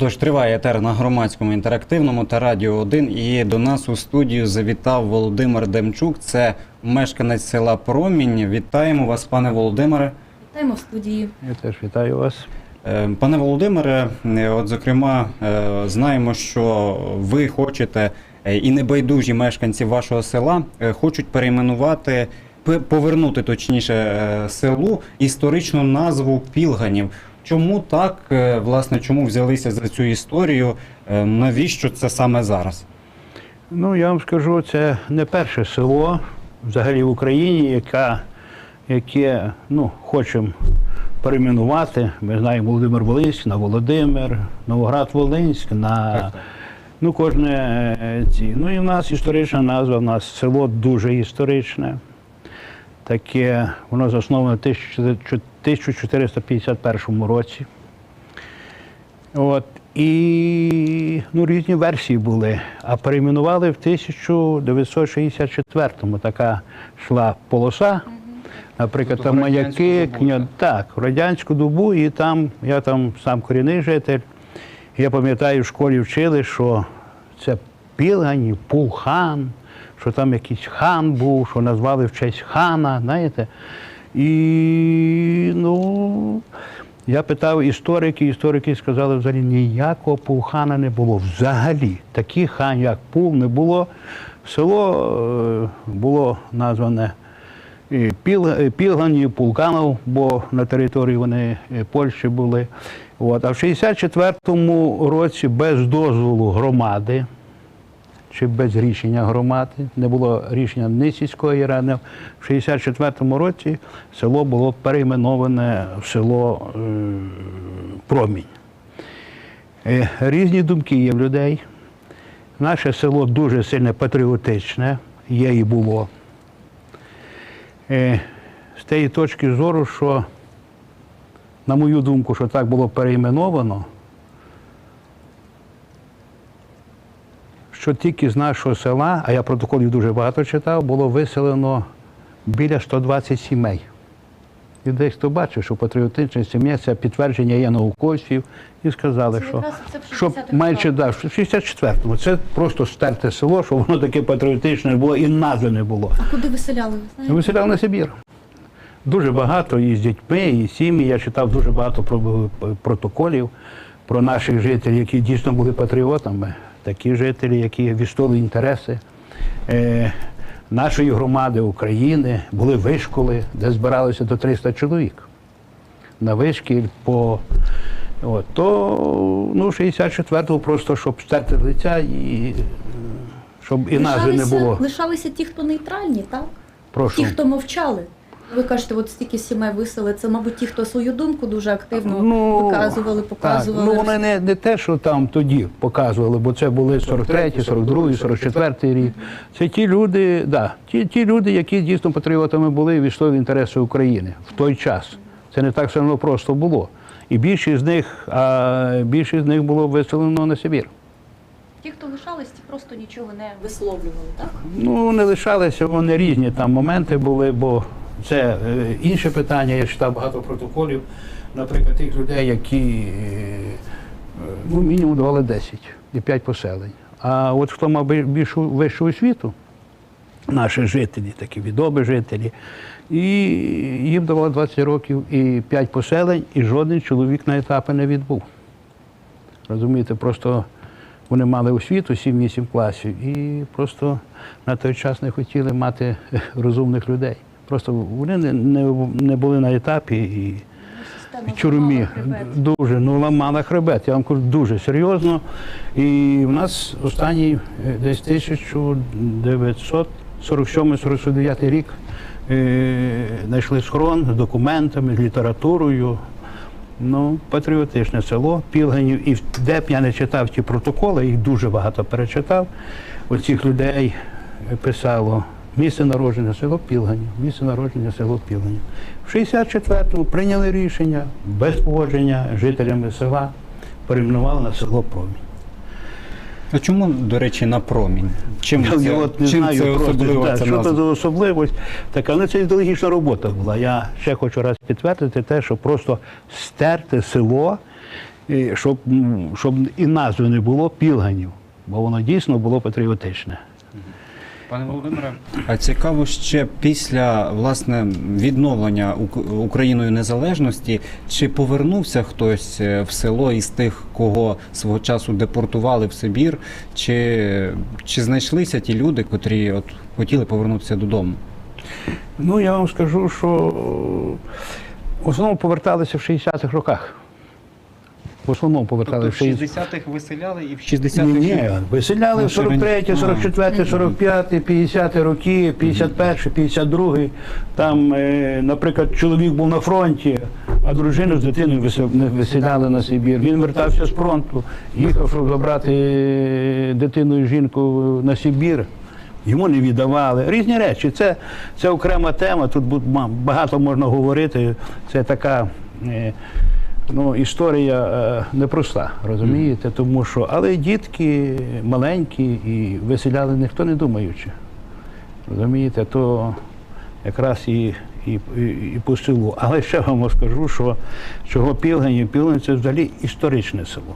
Тож триває етер на громадському інтерактивному та радіо 1. І до нас у студію завітав Володимир Демчук. Це мешканець села Промінь. Вітаємо вас, пане Володимире. Вітаємо в студії. Я теж вітаю вас. Е, Пане Володимире, е, от зокрема, е, знаємо, що ви хочете і небайдужі мешканці вашого села хочуть перейменувати, повернути точніше селу історичну назву Пілганів. Чому так? Е, Власне, чому взялися за цю історію? Е, Навіщо це саме зараз? Ну, я вам скажу, це не перше село взагалі в Україні, яка, яке ну, хочемо перейменувати. Ми знаємо Володимир Волинськ на Володимир, Новоград Волинськ на ну, кожне е, ці. Ну і в нас історична назва, в нас село дуже історичне. Таке, воно засноване в 1451 році. От, і ну, різні версії були. А перейменували в 1964-му. Така йшла полоса. Наприклад, Тобто там маяки, добу, кня... так? так, в радянську добу, і там, я там сам корінний житель. Я пам'ятаю, в школі вчили, що це Пілгані, Пулхан, що там якийсь хан був, що назвали в честь хана, знаєте. І ну, я питав істориків, історики сказали, взагалі ніякого пулхана не було. Взагалі, таких хан, як Пул, не було. Село е, було назване Піл, е, Пілганів, Пулканов, бо на території вони е, Польщі були. От. А в 64-му році без дозволу громади, чи без рішення громади, не було рішення ні сільської ради, в 64-му році село було перейменоване в село е, Промінь. Е, Різні думки є в людей. Наше село дуже сильно патріотичне, є і було. Е, З тієї точки зору, що, на мою думку, що так було перейменовано, що тільки з нашого села, а я протоколів дуже багато читав, було виселено біля 120 сімей. І десь хто бачив, що патріотична сім'я це підтвердження є науковців, і сказали, Це що, майже да, в 64-му. Це просто стерте село, що воно таке патріотичне було і назви не було. А куди виселяли? Ви знаєте? Виселяв на Сибір. Дуже багато і з дітьми, і сім'ї. Я читав дуже багато про- протоколів про наших жителів, які дійсно були патріотами. Такі жителі, які відстоювали інтереси е, нашої громади України, були вишколи, де збиралося до 300 чоловік. На вишкіль по. От, то ну, 64-го просто, щоб стерти лиця і е, щоб і назви не було. Лишалися ті, хто нейтральні, так? Прошу. Ті, хто мовчали. Ви кажете, от стільки сімей висели, це, мабуть, ті, хто свою думку дуже активно виказували, показували. Так. Ну, вони не, не те, що там тоді показували, бо це були 43, 42, 44 рік. Це ті люди, да, ті, ті люди, які дійсно патріотами були і війшли в інтереси України в той час. Це не так все одно просто було. І більшість з них, а більшість з них було виселено на Сибір. Ті, хто лишались, ті просто нічого не висловлювали, так? Ну, не лишалися, вони різні там моменти були, бо це е, інше питання. Я читав багато протоколів, наприклад, тих людей, які е, ну, мінімум давали 10 і 5 поселень. А от хто мав більшу вищу освіту, наші жителі, такі відомі жителі, і їм давали 20 років і 5 поселень, і жоден чоловік на етапи не відбув. Розумієте, просто вони мали освіту 7-8 класів і просто на той час не хотіли мати розумних людей. Просто вони не, не, не були на етапі і в тюрмі. Дуже, ну ламала хребет. Я вам кажу, дуже серйозно. І в нас останній е, десь 1947-49 рік е, знайшли схорон з документами, з літературою. Ну, патріотичне село Пілганів. І де б я не читав ті протоколи, їх дуже багато перечитав. Оцих людей писало місце народження село Пілганів, місце народження село Пілганів. В 64-му прийняли рішення без погодження жителями села перейменували на село Промінь. А чому, до речі, на промінь? Чим Я це, от не чим знаю це просто, особливо так, ця що це за особливість. Така, ну це ідеологічна робота була. Я ще хочу раз підтвердити те, що просто стерти село і щоб, щоб і назви не було пілганів, бо воно дійсно було патріотичне. Пане Володимире, а цікаво ще після власне відновлення Україною незалежності, чи повернувся хтось е, в село із тих, кого свого часу депортували в Сибір, чи, чи знайшлися ті люди, котрі от хотіли повернутися додому? Ну, я вам скажу, що в основному поверталися в 60-х роках. В основному поверталися Тобто в в 60-х 60-х виселяли і в 60-х. ні, виселяли Ну, в 43, рані- 44, 45, 50 роки, 51, 52. Там, е, наприклад, чоловік був на фронті, а дружину з дитиною виселяли на Сибір. Він вертався з фронту, їхав, щоб забрати е, дитину і жінку на Сибір. Йому не віддавали. Різні речі. Це, це окрема тема. Тут багато можна говорити. Це така. Ну, історія е, непроста, розумієте? Тому що, але дітки маленькі і виселяли ніхто не думаючи. Розумієте, то якраз і, і, і, і по селу. Але ще вам скажу, що чого Пілгані, Пілгані це взагалі історичне село.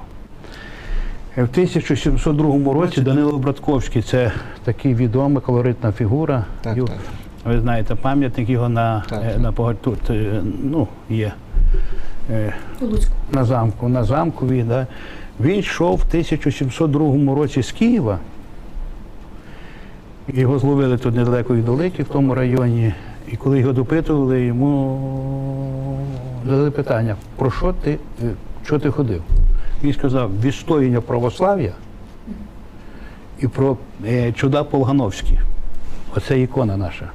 Е, В 1702 році Данило Братковський це такий відома колоритна фігура. Так, так. Ви знаєте, пам'ятник його на, Так, е, так. на тут ну, є. Е, на замку, на замкові. Да. Він йшов в 1702 році з Києва. Його зловили тут недалеко від Долики, в тому районі. І коли його допитували, йому задали питання, про що ти, е, що ти ходив? Він сказав, відстояння православ'я і про е, чуда Полгановські. Оце ікона наша.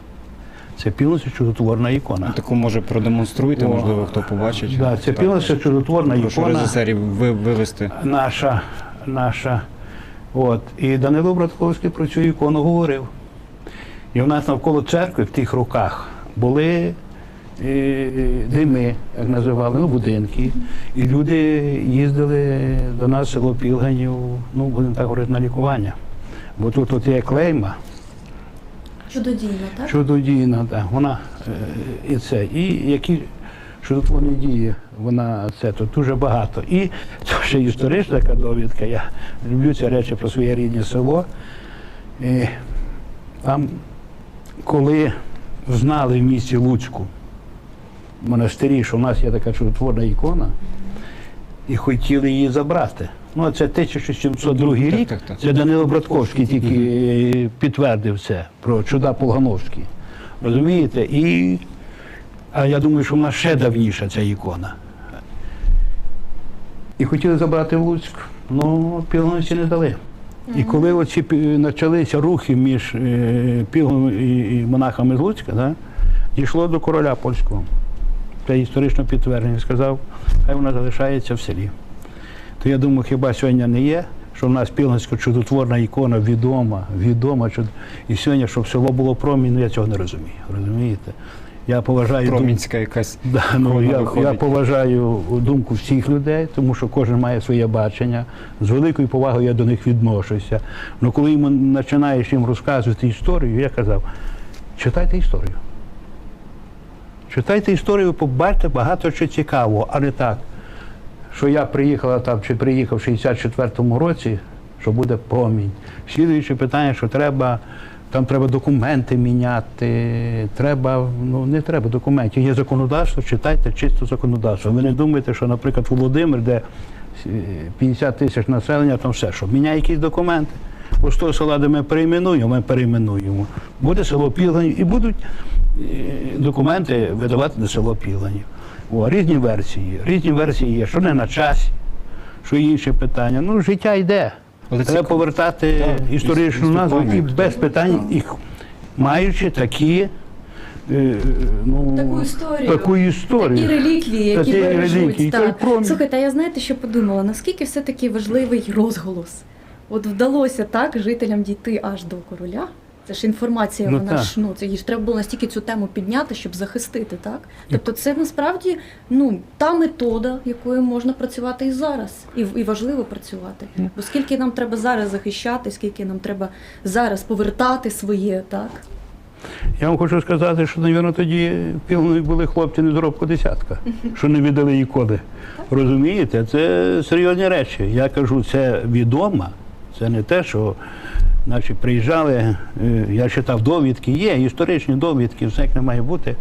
Це повністю чудотворна ікона. Таку може продемонструйте, О, можливо, хто побачить. Да, це повністю чудотворна Прошу ікона. режисерів ви- вивести. наша, наша. От. І Данило Братковський про цю ікону говорив. І в нас навколо церкви в тих роках були е, дими, як називали, ну, будинки. І люди їздили до нас в село Пілганів, ну, будемо так говорити, на лікування. Бо тут от є клейма, Чудодійно, так? чудодійна, да, вона е, і це. І які чудотворні дії, вона це тут дуже багато. І це ще історична така довідка. Я люблю ці речі про своє рідне село. І там, коли знали в місті Луцьку в монастирі, що в нас є така чудотворна ікона, і хотіли її забрати. Ну, це 1702 рік. так, так. Це Данило Братковський тільки е, підтвердив це про чуда Полгановський. Розумієте? І, а я думаю, що вона ще давніша, ця ікона. І хотіли забрати в Луцьк, ну пілгановці не дали. І коли оці почалися рухи між е, пілгом і, і монахами з Луцька, да, дійшло до короля польського. Це історично підтвердження. Сказав, хай вона залишається в селі. То я думаю, хіба сьогодні не є, що в нас пілганська чудотворна ікона відома, відома. чуд- І сьогодні, щоб село було промінь, ну я цього не розумію. Розумієте? Я поважаю думку- Промінська якась. Да, ну, я, я поважаю думку всіх людей, тому що кожен має своє бачення. З великою повагою я до них відношуся. Ну коли їм починаєш їм розказувати історію, я казав, читайте історію. Читайте історію, побачите багато чого цікавого, а не так, що я приїхала там чи приїхав в 64-му році, що буде промінь. Слідуюче питання, що треба. Там треба документи міняти, треба, ну не треба документів. Є законодавство, читайте чисто законодавство. Ви не думаєте, що, наприклад, Володимир, де е, 50 тисяч населення, там все, що міняє якісь документи. Ось того села, де ми перейменуємо, ми перейменуємо. Буде село Пілганів і будуть е, документи видавати на село Пілганів. О, різні версії. Різні версії є, що не на часі, що інші питання. Ну, життя йде. Але Треба цікаво. повертати Так, історичну назву і без питань, їх маючи такі. е, Ну, Таку історію. Таку історію. Такі реліквії, які Такі бережуть. реліквії, Так. Слухайте, а я знаєте, що подумала? Наскільки все-таки важливий розголос? От вдалося так жителям дійти аж до короля. Це ж інформація, Ну, вона так. ж ну це їй ж треба було настільки цю тему підняти, щоб захистити, так? Тобто, це насправді ну та метода, якою можна працювати і зараз, і, і важливо працювати. Бо скільки нам треба зараз захищати, скільки нам треба зараз повертати своє, так? Я вам хочу сказати, що, мабуть, тоді півної були хлопці не зробку десятка, що не віддали ікони. Розумієте, це серйозні речі. Я кажу, це відомо, це не те, що Значить, приїжджали, е, я читав довідки, є історичні довідки, все як не має бути.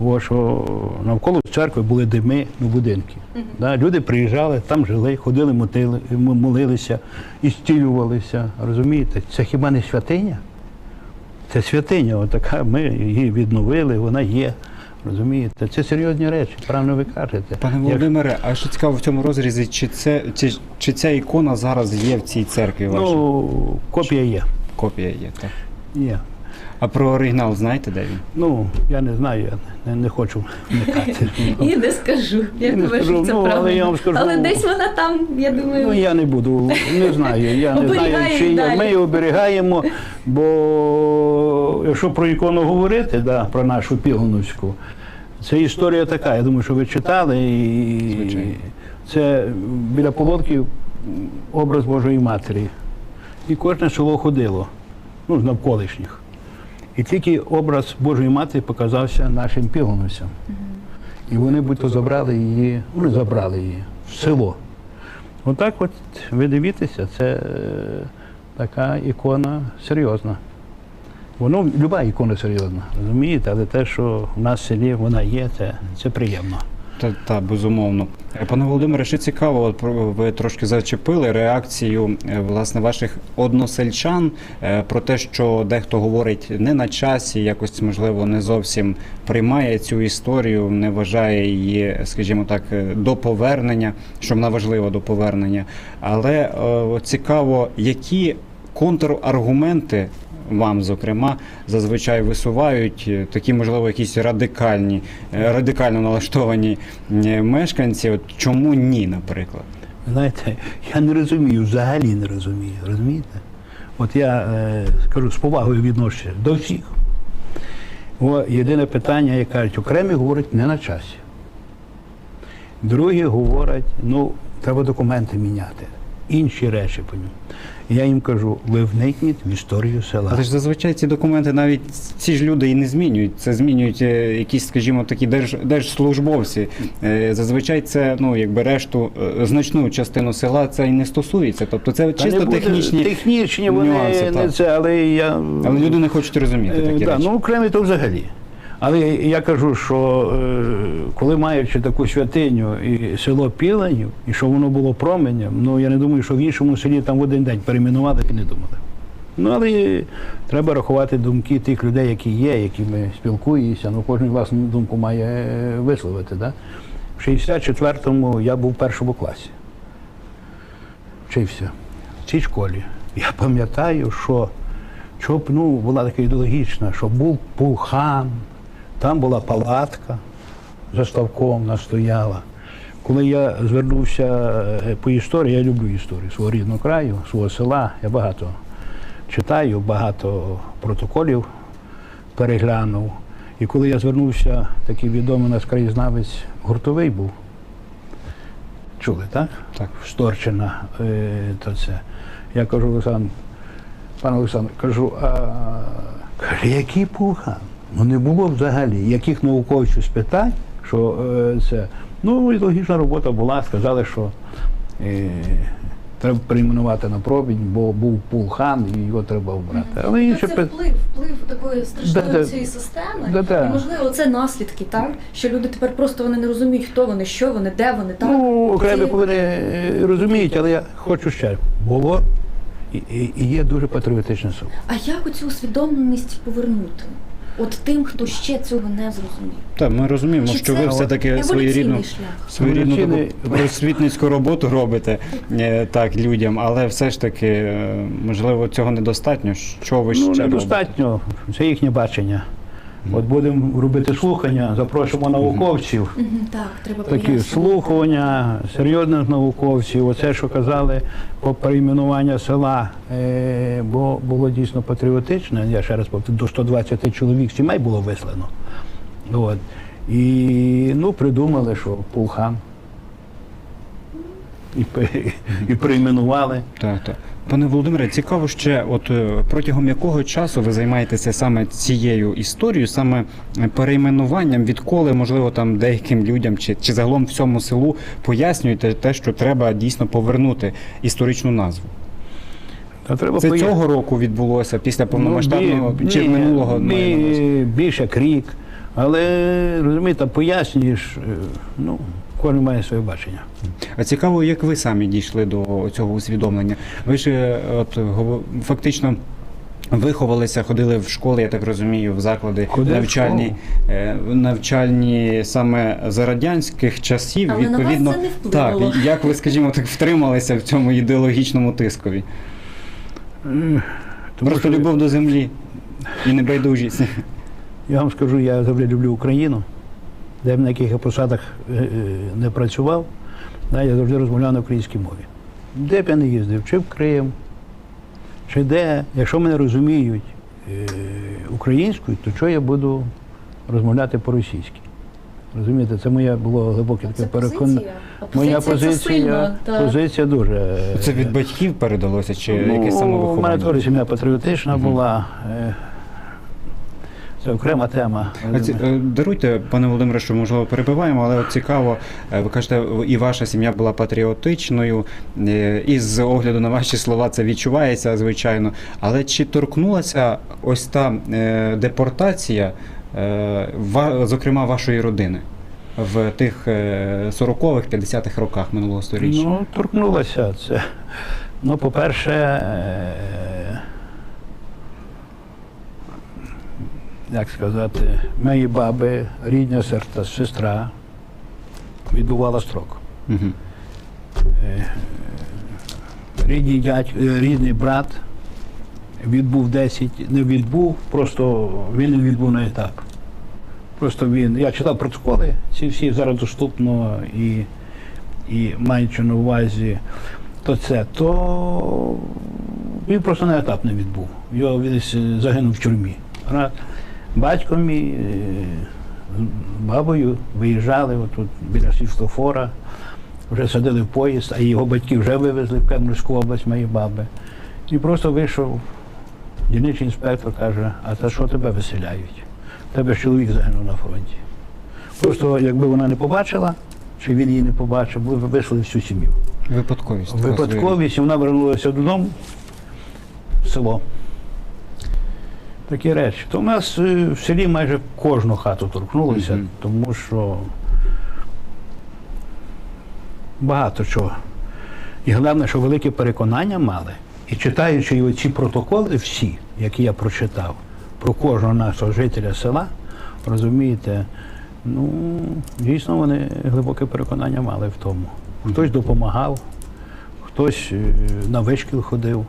О, що навколо церкви були дими, ну, будинки. Да, люди приїжджали, там жили, ходили, мотили, молилися, і стілювалися. Розумієте, це хіба не святиня? Це святиня, отака, ми її відновили, вона є. Розумієте, це серйозні речі, правильно ви кажете. Пане Володимире, а що цікаво в цьому розрізі, чи це чи, чи ця ікона зараз є в цій церкві вашій? Ну, копія є. Копія є, так. є. А про оригінал знаєте, де він? Ну, я не знаю, я не, не хочу вникати. І не скажу. Я І не думаю, скажу, що це ну, але правильно. я вам скажу- Але десь вона там, я думаю, Ну, я не буду, не знаю. Я не знаю, чи ми її оберігаємо, бо якщо про ікону говорити, да, про нашу Пілоновську, це історія така. Я думаю, що ви читали. І Звичайно. це біля Полонків образ Божої Матері. І кожне село ходило, ну, з навколишніх. І тільки образ Божої Матері показався нашим півнусям. І вони будь-то забрали її, вони забрали її в село. Отак от ви дивіться, це е, така ікона серйозна. Воно, люба ікона серйозна, розумієте, але те, що в нас в селі вона є, це, це приємно. Та, та безумовно. Е, Пане Володимире, ще цікаво, от ви трошки зачепили реакцію е, власне ваших односельчан е, про те, що дехто говорить не на часі, якось можливо не зовсім приймає цю історію, не вважає її, скажімо так, до повернення, що вона важлива до повернення. Але от цікаво, які контраргументи вам, зокрема, зазвичай висувають е, такі, можливо, якісь радикальні, е, радикально налаштовані е, мешканці. От чому ні, наприклад? Знаєте, я не розумію, взагалі не розумію, розумієте? От я е, скажу з повагою відношуся до всіх. О, єдине питання, як кажуть, окремі говорять не на часі. Другі говорять, ну, треба документи міняти. Інші речі по ньому. Я їм кажу, ви вникніть в історію села. Але ж зазвичай ці документи навіть ці ж люди і не змінюють. Це змінюють е, якісь, скажімо, такі держ, держслужбовці. Е, Зазвичай це ну якби решту е, значну частину села це і не стосується. Тобто це Та чисто не буде- технічні, технічні вони нюанси, не так. це, але я. але люди не хочуть розуміти Е, такі да, речі. ну окремі то взагалі. Але я кажу, що е, коли маючи таку святиню і село Піленів, і що воно було променем, ну я не думаю, що в іншому селі там в один день перейменувати і не думали. Ну, але треба рахувати думки тих людей, які є, якими спілкуєшся. Ну, кожен власну думку має е, висловити. Да? В 64-му я був в першому класі. Вчився в цій школі. Я пам'ятаю, що щоб ну, була така ідеологічна, що був пулхан, там була палатка за ставком вона стояла. Коли я звернувся е, по історії, я люблю історію свого рідного краю, свого села, я багато читаю, багато протоколів переглянув. І коли я звернувся, такий відомий у нас краєзнавець гуртовий був. Чули, так? Так. Сторчина, е, то це. Я кажу, Олександр, пане Олександр, кажу, а каже, який пулхан? Ну не було взагалі. Яких науковців спитань, що е, це. Ну, і логічна робота була, сказали, що е, треба перейменувати на пробінь, бо був пулхан і його треба обрати. Але інше це пи- вплив, вплив такої страшної Да-да. цієї системи. Да-да. І можливо, це наслідки, так? Що люди тепер просто вони не розуміють, хто вони, що вони, де вони, так? Ну, окремі повинні е, розуміють, але я хочу ще. Було і, і, і є дуже патріотичне село. А як оцю усвідомленість повернути? От тим, хто ще цього не зрозумів. Так, ми розуміємо, Чи що ви все-таки своєрідну, шлях? своєрідну таку просвітницьку роботу робите е, так людям, але все ж таки, е, можливо, цього недостатньо. Що ви ще Ну, робите? це їхнє бачення. От будемо робити слухання, запрошуємо науковців. Так, треба Такі слухання серйозних науковців, оце, що казали про перейменування села, е, бо було дійсно патріотичне. Я ще раз повторю, до 120 чоловік сімей було вислано. От. І ну, придумали, що пулхан. І, і перейменували. Так, так. Пане Володимире, цікаво ще, от е, протягом якого часу ви займаєтеся саме цією історією, саме е, перейменуванням, відколи, можливо, там деяким людям чи, чи загалом всьому селу пояснюєте те, що треба дійсно повернути історичну назву? Та треба Це поя- цього року відбулося після повномасштабного Ну, бі- чи минулого бі- маю більше як рік. Але розумієте, пояснюєш, е, ну, кожен має своє бачення. А цікаво, як ви самі дійшли до цього усвідомлення? Ви ж е, от фактично. Виховалися, ходили в школи, я так розумію, в заклади Ходив навчальні, е, навчальні саме за радянських часів. Але на вас відповідно, це не вплинуло. так як ви, скажімо, так втрималися в цьому ідеологічному тискові? Е, Тому Просто що любов до землі і небайдужість. Я вам скажу, я завжди люблю Україну, де б на яких я посадах е, е, не працював, да, я завжди розмовляв на українській мові. Де б я не їздив, чи в Крим, чи де, якщо мене розуміють е, українською, то що я буду розмовляти по-російськи? Розумієте, це моє було глибоке таке переконання. позиція. Моя позиція це сильно, позиція дуже. Це від батьків передалося, чи ну, якесь У мене теж сім'я патріотична була. Це окрема тема. Ці- е, Даруйте, пане Володимире, що можливо перебиваємо, але цікаво, е, ви кажете, і ваша сім'я була патріотичною, е, і з огляду на ваші слова це відчувається, звичайно. Але чи торкнулася ось та депортація, зокрема вашої родини? В тих е, 40-х, 50-х роках минулого сторіччя. Ну, торкнулося це. Ну, по-перше, е, як сказати, моєї баби, рідня серта, сестра відбувала строк. Мгм. Рідний дядь, е, рідний брат відбув 10, не відбув, просто він не відбув на етап. Просто він. Я читав протоколи, ці всі зараз доступно і, і маючи на увазі то це, то він просто на етап не відбув. Його десь е, загинув в тюрмі. Батько мій е, з бабою виїжджали отут біля світлофора, вже садили в поїзд, а його батьки вже вивезли в Кембриджську область моєї баби. І просто вийшов дільничий інспектор, каже, а за що тебе виселяють? Тебе ж чоловік загинув на фронті. Просто якби вона не побачила, чи він її не побачив, ви б вийшли всю сім'ю. Випадковість. Випадковість, і вона вернулася додому в село. Такі речі. То в нас е, в селі майже кожну хату торкнулося, Мгм. тому що багато чого. І головне, що велике переконання мали. І читаючи оці протоколи всі, які я прочитав, про кожного нашого жителя села, розумієте, ну, дійсно вони глибоке переконання мали в тому. Хтось допомагав, хтось е, на вишкіл ходив.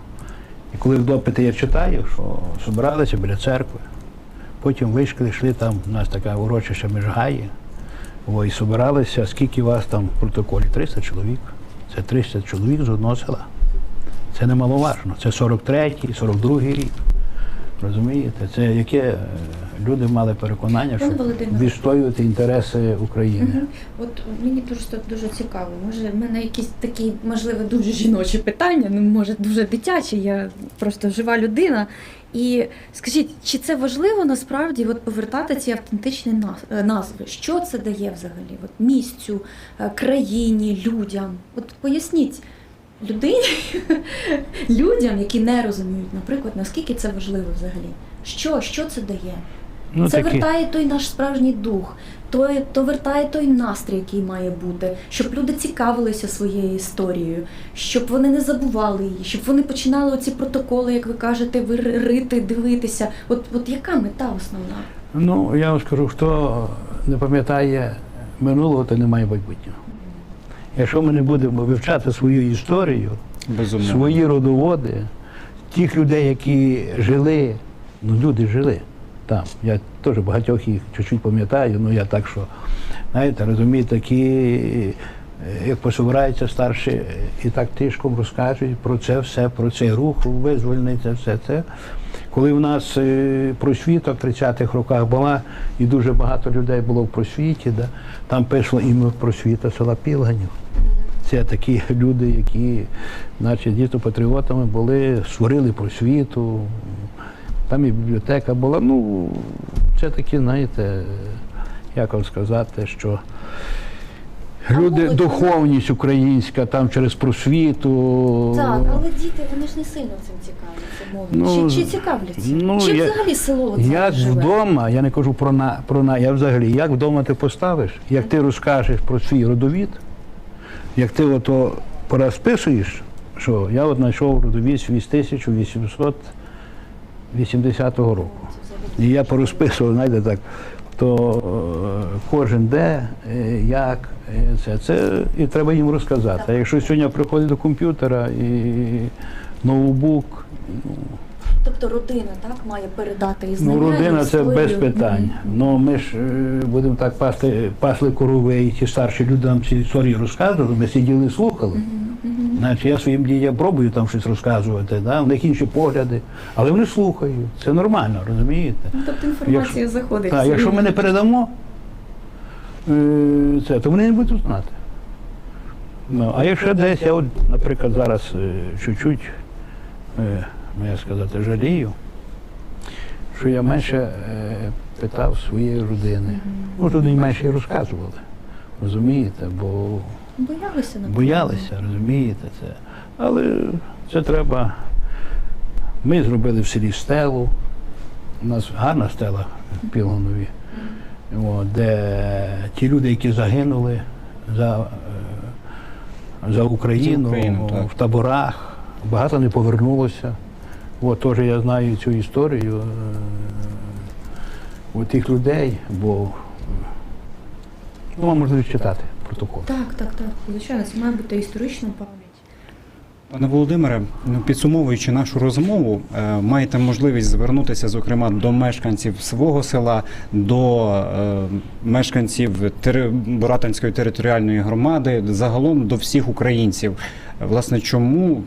І коли в допити я читаю, що збиралися біля церкви, потім вийшли, йшли там, у нас така урочища Межгає, і збиралися, скільки вас там в протоколі? 300 чоловік. Це 300 чоловік з одного села. Це немаловажно. Це 43-й, 42-й рік. Розумієте? Це яке е, люди мали переконання, щоб відстоювати інтереси України. Мгм. От мені дуже дуже цікаво. Може, в мене якісь такі, можливо, дуже жіночі питання, ну може дуже дитячі. Я просто жива людина. І скажіть, чи це важливо насправді от повертати ці автентичні е, назви? Що це дає взагалі? От місцю, е, країні, людям? От поясніть людині, людям, які не розуміють, наприклад, наскільки це важливо взагалі? Що, що це дає? Ну, це такі- вертає той наш справжній дух, то, то вертає той настрій, який має бути, щоб люди цікавилися своєю історією, щоб вони не забували її, щоб вони починали оці протоколи, як ви кажете, вирити, дивитися. От, от яка мета основна? Ну, я вам скажу, хто не пам'ятає минулого, то не має майбутнього. Якщо ми не будемо вивчати свою історію, Безумно. свої родоводи, тих людей, які жили, ну люди жили там. Я теж багатьох їх чуть-чуть пам'ятаю, ну я так що, знаєте, розумієте, такі, е, як пособираються старші, і так тишком розкажуть про це все, про цей рух визвольний, це все це. Коли в нас е, просвіток в 30-х роках була, і дуже багато людей було в просвіті, да, там пішло ім'я просвіта села Пілганів. Це такі люди, які, значить, дійсно патріотами були, створили просвіту. Там і бібліотека була. Ну, це такі, знаєте, як вам сказати, що люди, духовність українська, там через просвіту. Так, але діти вони ж не сильно цим цікавляться. молодь. Ну, чи, чи цікавляться? ну, Чим я- взагалі село от Як живе? вдома, я не кажу про на про на, я взагалі, як вдома ти поставиш, як ти розкажеш про свій родовід, як ти ото порозписуєш, що я от знайшов родовід свій з 1880 року. І я порозписував, знаєте, так, то е, кожен де, е, як, е, це, це і треба їм розказати. А якщо сьогодні приходить до комп'ютера і ноутбук, Тобто родина так має передати і Ну, родина це без питань. Ну ми ж е, будемо так пасти, пасли корови, і ті старші люди нам ці історії розказували, ми сиділи і слухали. Значить, я своїм дітям пробую там щось розказувати, да? в них інші погляди, але вони слухають. Це нормально, розумієте? Ну, тобто інформація Якщо- заходить. Так, якщо ми не передамо е, це, то вони не будуть знати. Ну, а якщо десь я, от, наприклад, зараз е, чуть-чуть, ну, як сказати, жалію, що я менше е, питав своєї родини. Може, вони менше і розказували. Розумієте? Бо Боялися, напевно. боялися, розумієте це. Але це треба. Ми зробили в селі стелу. У нас гарна стела в Пілгонові, От, де ті люди, які загинули за, е, за Україну, За Україну, в таборах, багато не повернулося. От теж я знаю цю історію е, тих людей, бо ну, вам можна відчитати протокол. Так, так, так. Звичайно, це має бути історична пам'ять. Пане Володимире, ну, підсумовуючи нашу розмову, е, маєте можливість звернутися, зокрема, до мешканців свого села, до е, мешканців тери- Боратинської територіальної громади, загалом до всіх українців. Е, Власне, чому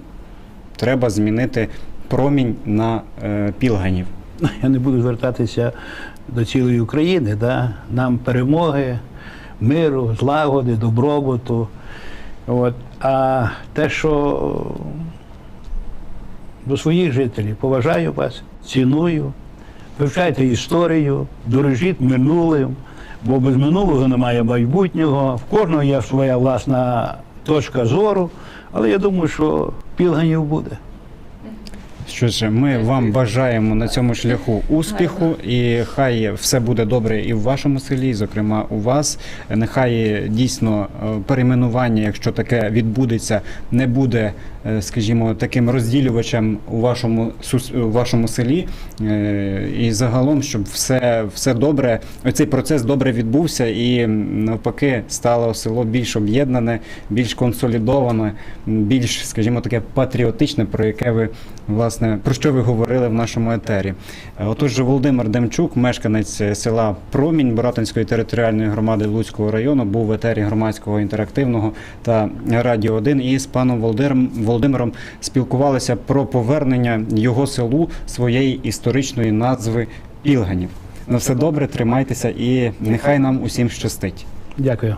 треба змінити промінь на е, пілганів? Я не буду звертатися до цілої України, да? нам перемоги, миру, злагоди, добробуту. От. А те, що до своїх жителів поважаю вас, ціную, вивчайте історію, дорожіть минулим, бо без минулого немає майбутнього. В кожного є своя власна точка зору, але я думаю, що пілганів буде. Що ж, ми вам бажаємо на цьому шляху успіху, і хай все буде добре і в вашому селі, зокрема у вас. Нехай дійсно е, перейменування, якщо таке відбудеться, не буде, е, скажімо, таким розділювачем у вашому у вашому селі. Е, І загалом, щоб все, все добре, цей процес добре відбувся, і навпаки стало село більш об'єднане, більш консолідоване, більш, скажімо, таке патріотичне, про яке ви власне про що ви говорили в нашому етері. Е, Отож, Володимир Демчук, мешканець е, села Промінь Боратинської територіальної громади Луцького району, був в етері громадського інтерактивного та Радіо 1 і з паном Володимиром, Володимиром спілкувалися про повернення його селу своєї історичної назви Пілганів. На все добре, тримайтеся і нехай нам усім щастить. Дякую.